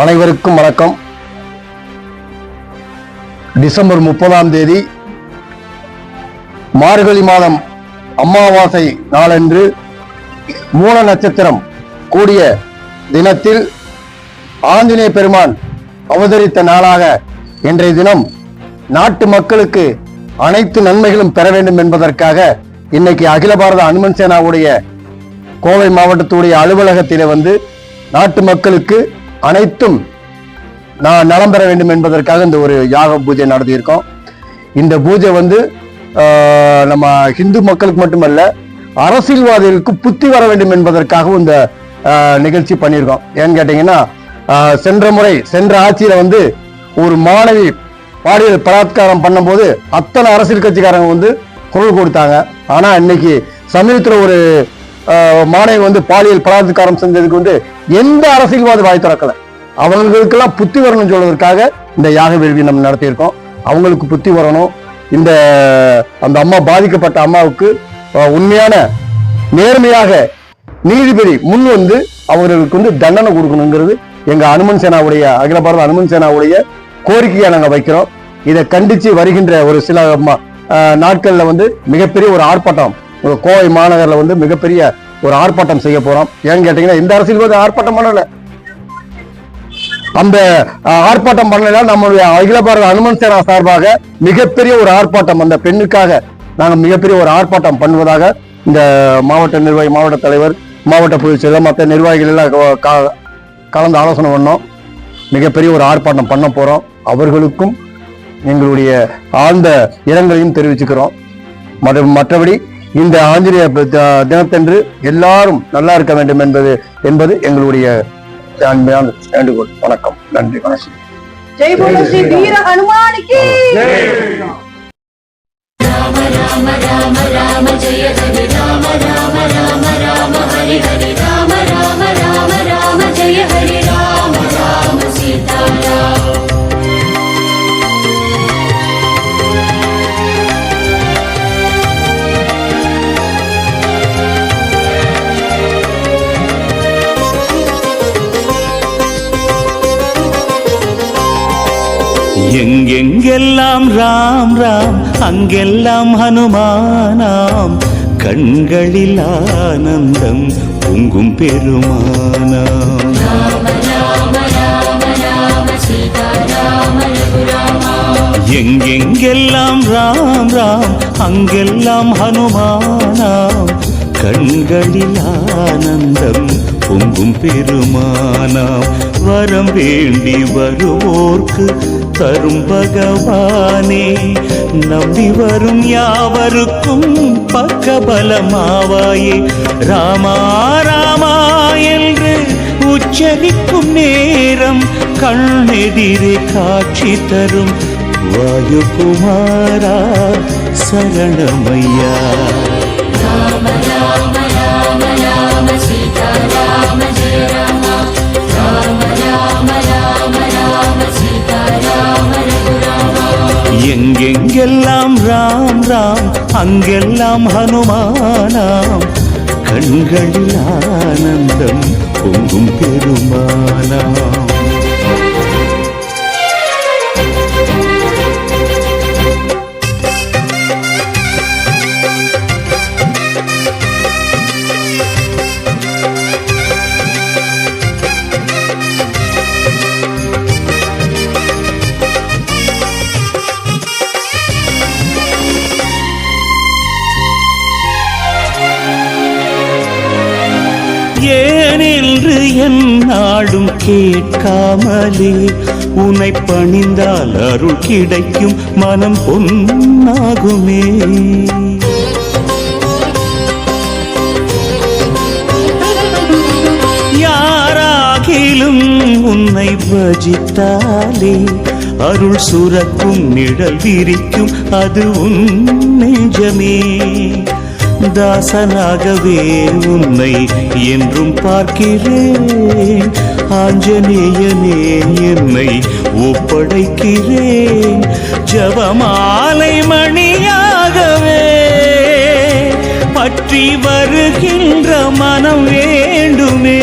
அனைவருக்கும் வணக்கம். டிசம்பர் முப்பதாம் தேதி மார்கழி மாதம் அமாவாசை நாளன்று மூல நட்சத்திரம் கூடிய தினத்தில் ஆஞ்சநேய பெருமான் அவதரித்த நாளாக இன்றைய தினம் நாட்டு மக்களுக்கு அனைத்து நன்மைகளும் பெற வேண்டும் என்பதற்காக இன்னைக்கு அகில பாரத அனுமன் சேனாவுடைய கோவை மாவட்டத்துடைய அலுவலகத்திலே வந்து நாட்டு மக்களுக்கு அனைத்தும் நான் நலம் பெற வேண்டும் என்பதற்காக இந்த ஒரு யாக பூஜை நடத்தியிருக்கோம். இந்த பூஜை வந்து நம்ம ஹிந்து மக்களுக்கு மட்டுமல்ல அரசியல்வாதிகளுக்கு புத்தி வர வேண்டும் என்பதற்காகவும் இந்த நிகழ்ச்சி பண்ணியிருக்கோம். ஏன்னு கேட்டீங்கன்னா சென்ற முறை சென்ற ஆட்சியில் வந்து ஒரு மாணவி பாலியல் பலாத்காரம் பண்ணும்போது அத்தனை அரசியல் கட்சிக்காரங்க வந்து குரல் கொடுத்தாங்க. ஆனால் இன்னைக்கு சமீபத்தில் ஒரு மாணவி வந்து பாலியல் பலாத்காரம் செஞ்சதுக்கு வந்து எந்த அரசியல்வாதி வாய் திறக்கலை. அவங்களுக்கெல்லாம் புத்தி வரணும்னு சொல்வதற்காக இந்த யாக வேள்வி நம்ம நடத்தியிருக்கோம். அவங்களுக்கு புத்தி வரணும். இந்த அந்த அம்மா பாதிக்கப்பட்ட அம்மாவுக்கு உண்மையான நேர்மையாக நீதிபதி முன் வந்து அவர்களுக்கு வந்து தண்டனை கொடுக்கணுங்கிறது எங்க அனுமன் சேனாவுடைய அகில பாரத அனுமன் சேனாவுடைய கோரிக்கையை நாங்கள் வைக்கிறோம். இதை கண்டிச்சு வருகின்ற ஒரு சில நாட்களில் வந்து மிகப்பெரிய ஒரு ஆர்ப்பாட்டம் ஒரு கோவை மாநகரில் வந்து மிகப்பெரிய ஒரு ஆர்ப்பாட்டம் செய்ய போகிறோம் ஏன்னு கேட்டிங்கன்னா இந்த அரசியல்வாதி ஆர்ப்பாட்டம் பண்ணலை அந்த ஆர்ப்பாட்டம் பண்ணலாம் நம்மளுடைய அகில பாரத அனுமன் சேனா சார்பாக மிகப்பெரிய ஒரு ஆர்ப்பாட்டம் அந்த பெண்ணுக்காக நாங்கள் மிகப்பெரிய ஒரு ஆர்ப்பாட்டம் பண்ணுவதாக இந்த மாவட்ட நிர்வாகி மாவட்ட தலைவர் மாவட்ட பொதுச் செயலர் மற்ற நிர்வாகிகள் எல்லாம் க- கலந்து ஆலோசனை பண்ணோம். மிகப்பெரிய ஒரு ஆர்ப்பாட்டம் பண்ண போகிறோம் அவர்களுக்கும் எங்களுடைய ஆழ்ந்த இரங்கலையும் தெரிவிச்சுக்கிறோம். மற்ற- மற்றபடி இந்த ஆஞ்சநேய தினத்தன்று எல்லாரும் நல்லா இருக்க வேண்டும் என்பது என்பது எங்களுடைய அன்பான வேண்டுகோள் வணக்கம் நன்றி வணக்கம் ஜெய் போல ஸ்ரீ வீர ஹனுமானுக்கு जय எங்கெங்கெல்லாம் ராம் ராம் அங்கெல்லாம் ஹனுமானாம். கண்களில் ஆனந்தம் பொங்கும் பெருமானாம். எங்கெங்கெல்லாம் ராம் ராம் அங்கெல்லாம் ஹனுமானாம். கண்களில் ஆனந்தம் பொங்கும் பெருமானாம். வரம் வேண்டி வருவோர்க்கு தரும் பகவானே. நம்பி வரும் யாவருக்கும் பக்கபலமாவாயே. ராமா ராமா என்று உச்சரிக்கும் நேரம் கண்ணெதிரே காட்சி தரும். வாயுகுமாரா சரணமையா. எங்கெங்கெல்லாம் ராம் ராம் அங்கெல்லாம் ஹனுமானாம். கண்களில் ஆனந்தம் பொங்கும் பெருமானாம். என் நாடும் கேட்காமலே உனை பணிந்தால் அருள் கிடைக்கும் மனம் பொன்னாகுமே. யாராகிலும் உன்னை பஜித்தாலே அருள் சுரக்கும் நிழல் விரிக்கும் அது உன் நெஞ்சமே. தாசனாகவே உன்னை என்றும் பார்க்கிறேன். ஆஞ்சநேயனே என்னை ஒப்படைக்கிறேன். ஜபமாலை மணியாகவே பற்றி வருகின்ற மனம் வேண்டுமே.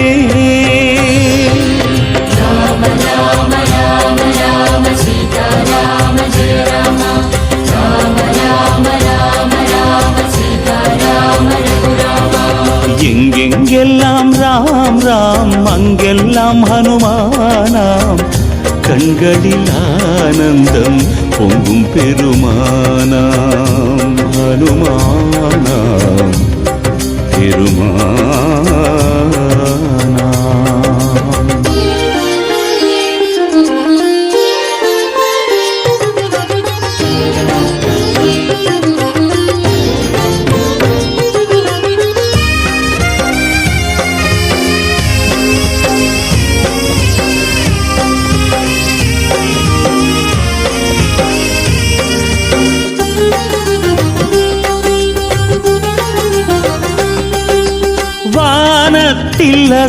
கண்களில் ஆனந்தம் பொங்கும் பெருமானாம் ஹனுமானாம் பெருமானாம்.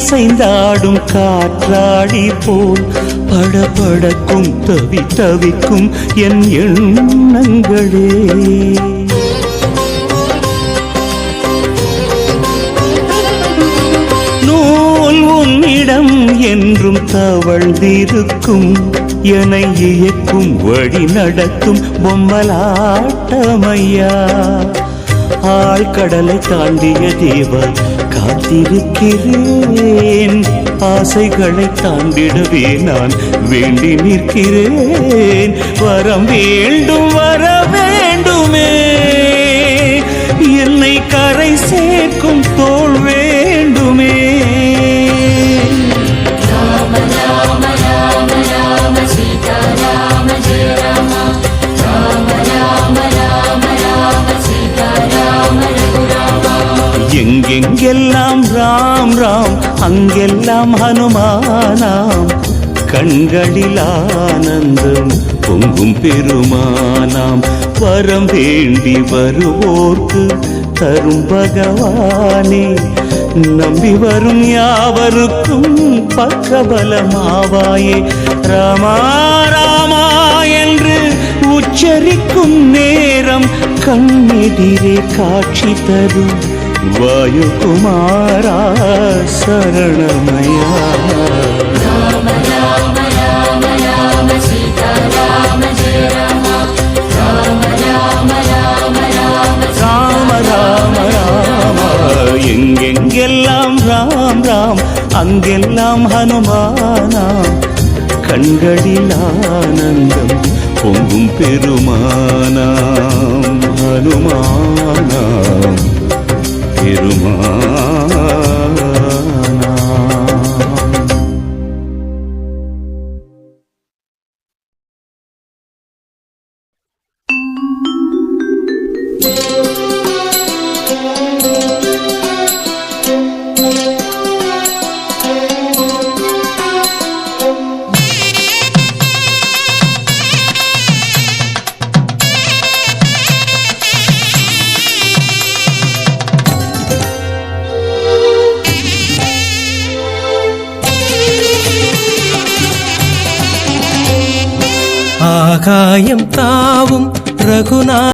அசைந்தாடும் காற்றாடி போல் படபடக்கும் தவி தவிக்கும் என் எண்ணங்களே. நூல் உன்னிடம் என்றும் தவழ்ந்திருக்கும் என இயக்கும் வழி நடத்தும் பொம்மலாட்டமையா. ஆழ்கடலை தாண்டிய தேவன் காத்திருக்கிறேன். ஆசைகளை தாண்டிடவே நான். வேண்டி நிற்கிறேன். வரம் வேண்டும் வர வேண்டுமே. என்னை கரை சேர்க்கும் தோல் ராம் அங்கெல்லாம் ஹனுமானாம். கண்களில் ஆனந்தம் பொங்கும் பெருமானாம். வரம் வேண்டி வருவோர்க்கு தரும் பகவானே. நம்பி வரும் யாவருக்கும் பக்கபலமாவாயே. ராமா ராமா என்று உச்சரிக்கும் நேரம் கண்ணெதிரே காட்சி தரும். வாயுகுமாரா சரணமயா राम राम राम राम सीता राम जय राम राम राम राम राम ராம ராம ராம எங்கெங்கெல்லாம் ராம் ராம் அங்கெல்லாம் ஹனுமானாம் கண்களில் ஆனந்தம் பொங்கும் பெருமானாம் ஹனுமானாம் பெருமா സഹായം താവും രഘുനാഥ